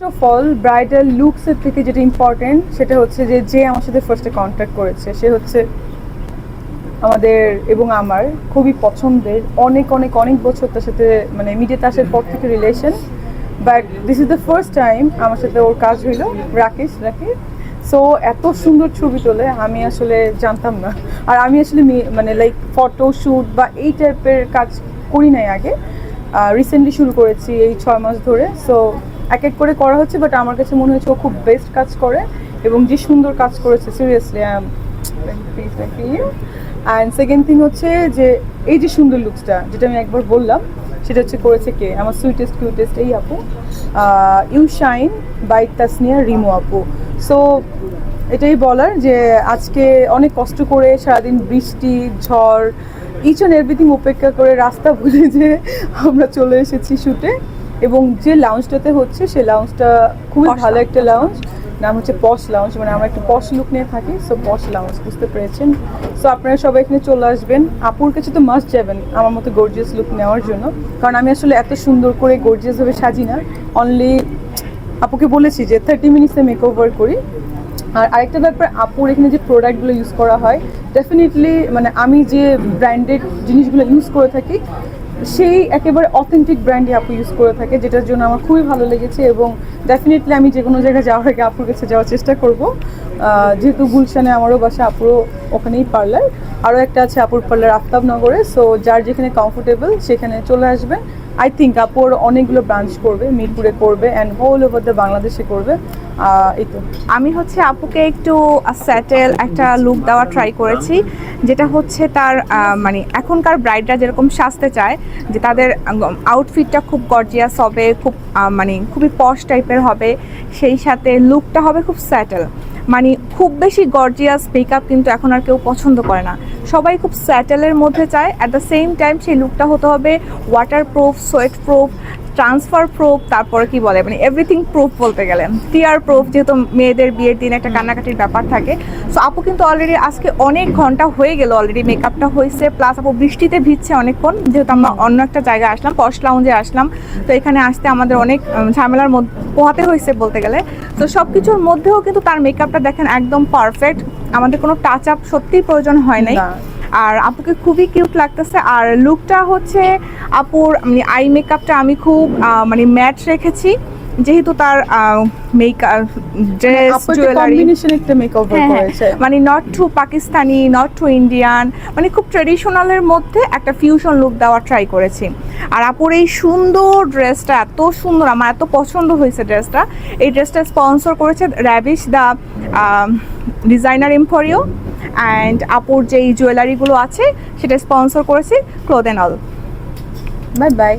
First of all bridal লুকসের থেকে যেটা ইম্পর্টেন্ট সেটা হচ্ছে যে যে আমার সাথে ফার্স্টে কন্ট্যাক্ট করেছে, সে হচ্ছে আমাদের এবং আমার খুবই পছন্দের, অনেক অনেক অনেক বছর তার সাথে মানে মিডিয়াতে আসার পর থেকে relation but this is the first time আমার সাথে ওর কাজ হইল, রাকেশ রাকেশ। সো এত সুন্দর ছবি তোলে, আমি আসলে জানতাম না। আর আমি আসলে মানে লাইক ফটো শ্যুট বা এই টাইপের কাজ করি নাই আগে। রিসেন্টলি শুরু করেছি এই ছয় মাস ধরে সো এক এক করে করা হচ্ছে বাট আমার কাছে মনে হচ্ছে ও খুব বেস্ট কাজ করে এবং যে সুন্দর কাজ করেছে সিরিয়াসলি অ্যান্ড সেকেন্ড থিং হচ্ছে যে, এই যে সুন্দর লুকসটা যেটা আমি একবার বললাম, সেটা হচ্ছে করেছে কে? আমার সুইটেস্ট কিউটেস্ট এই আপু। You shine by Tasnia Rimo আপু। সো এটাই বলার যে, আজকে অনেক কষ্ট করে সারাদিন বৃষ্টি, ঝড় ইচ অ্যান্ড এভরিথিং উপেক্ষা করে রাস্তা ভুলে যে আমরা চলে এসেছি শুটে এবং যে লাউঞ্জটাতে হচ্ছে সেই লাউঞ্জটা খুবই ভালো একটা লাউঞ্জ নাম হচ্ছে পশ লাউঞ্জ মানে আমরা একটু পশ লুক নিয়ে থাকি সো পশ লাউঞ্জ বুঝতে পেরেছেন? সো আপনারা সবাই এখানে চলে আসবেন। আপুর কাছে তো মাস্ট যাবেন আমার মতো গর্জিয়াস লুক নেওয়ার জন্য। কারণ আমি আসলে এত সুন্দর করে গর্জিয়াস ভাবে সাজি না। অনলি আপুকে বলেছি যে থার্টি মিনিটসে মেক ওভার করি। আর আরেকটা ব্যাপার আপুর এখানে যে প্রোডাক্টগুলো ইউজ করা হয় ডেফিনেটলি মানে আমি যে ব্র্যান্ডেড জিনিসগুলো ইউজ করে থাকি সেই একেবারে অথেন্টিক ব্র্যান্ডই আপু ইউজ করে থাকে, যেটার জন্য আমার খুবই ভালো লেগেছে এবং ডেফিনেটলি আমি যে কোনো জায়গায় যাওয়ার আগে আপুর কাছে যাওয়ার চেষ্টা করব। যেহেতু গুলশানে আমারও বাসা আপুরও ওখানেই পার্লার আরও একটা আছে আপুর পার্লার আফতাবনগরে সো যার যেখানে কমফোর্টেবল সেখানে চলে আসবেন। আই থিঙ্ক আপুর অনেকগুলো ব্রাঞ্চ করবে, মিরপুরে করবে অ্যান্ড হোল ওভার দ্য বাংলাদেশে করবে। আমি হচ্ছে আপুকে একটু স্যাটেল একটা লুক দেওয়া ট্রাই করেছি, যেটা হচ্ছে তার মানে এখনকার ব্রাইডরা যেরকম সাজতে চায়, যে তাদের আউটফিটটা খুব গর্জিয়াস হবে, খুব মানে খুবই পশ টাইপের হবে, সেই সাথে লুকটা হবে খুব স্যাটেল মানে খুব বেশি গর্জিয়াস মেকআপ কিন্তু এখন আর কেউ পছন্দ করে না। সবাই খুব স্যাটেলের মধ্যে চায় অ্যাট দ্য সেম টাইম সেই লুকটা হতে হবে waterproof sweatproof transfer proof তারপরে কি বলে মানে এভরিথিং প্রুফ বলতে গেলে। টিয়ার প্রুফ যেহেতু মেয়েদের বিয়ের দিন একটা কান্নাকাটির ব্যাপার থাকে। সো আপু কিন্তু অলরেডি আজকে অনেক ঘণ্টা হয়ে গেল অলরেডি মেকআপটা হয়েছে প্লাস আপু বৃষ্টিতে ভিজছে অনেকক্ষণ যেহেতু আমরা অন্য একটা জায়গায় আসলাম পশ লাউঞ্জে আসলাম। তো এখানে আসতে আমাদের অনেক ঝামেলার মধ্যে পোহাতে হয়েছে বলতে গেলে। তো সব কিছুর মধ্যেও কিন্তু তার মেকআপটা দেখেন একদম পারফেক্ট আমাদের কোনো টাচ আপ সত্যিই প্রয়োজন হয় নাই। আর আপুকে খুবই কিউট লাগতেছে। আর লুকটা হচ্ছে আপুর মানে আই মেকআপটা আমি খুব মানে ম্যাট রেখেছি। যেহেতু তার মেকআপ ড্রেস জুয়েলারি একটা মেক করেছে। মানে not too Pakistani not too Indian মানে খুব ট্রেডিশনালের মধ্যে একটা ফিউশন লুক দেওয়ার ট্রাই করেছি। আর আপুর এই সুন্দর ড্রেসটা এত সুন্দর আমার এত পছন্দ হয়েছে ড্রেসটা এই ড্রেসটা স্পন্সর করেছে Rabish the designer Emporio and আপুর যেই জুয়েলারিগুলো আছে সেটা স্পন্সর করেছে ক্লোদেন অল বাই বাই